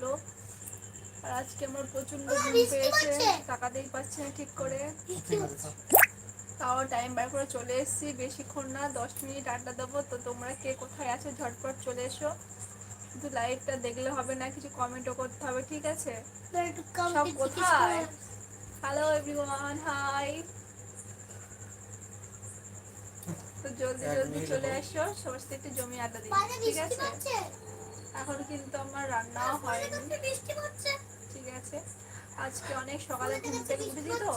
বলো আর আজকে আমার প্রচণ্ড ঘুম পেয়েছে পড়ছে। তাকাতেই পাচ্ছি না ঠিক করে। তাও টাইম বার করে চলে এসেছি বেশিক্ষণ না দশ মিনিট আড্ডা দেবো। তো তোমরা কে কোথায় আছো ঝটপট চলে এসো। শুধু লাইভটা দেখলে হবে না কিছু কমেন্টও করতে হবে ঠিক আছে? সব কোথায়? হ্যালো এভরিওয়ান হাই তো জলদি জলদি চলে। এসো সবার সাথে একটু জমি আড্ডা দিই ঠিক আছে? এখন কিন্তু আমার রান্নাও হয়নি। ঠিক আছে। আজকে অনেক সকালে ঘুম থেকে উঠেছি তো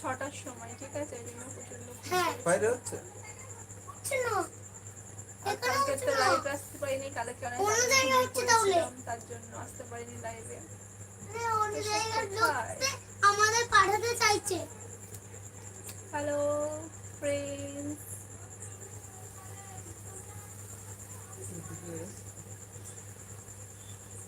ছটার সময় ঠিক আছে? জন্য প্রচণ্ড হ্যাঁ। বাইরে হচ্ছে? কালকে তো লাইভে আসতে পারিনি। কালকে অনেক তার জন্য আসতে পারিনি লাইভে আমাদের পাঠাতে চাইছে। হ্যালো ফ্রেন্ড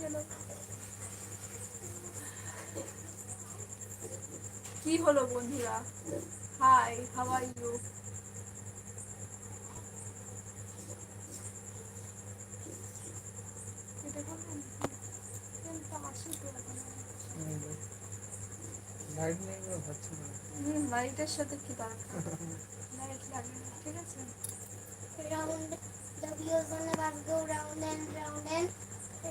গেল। কি হলো বন্ধুরা? হাই হাউ আর ইউ লাইটের সাথে কি দরকার? লাইট ঠিক আছে?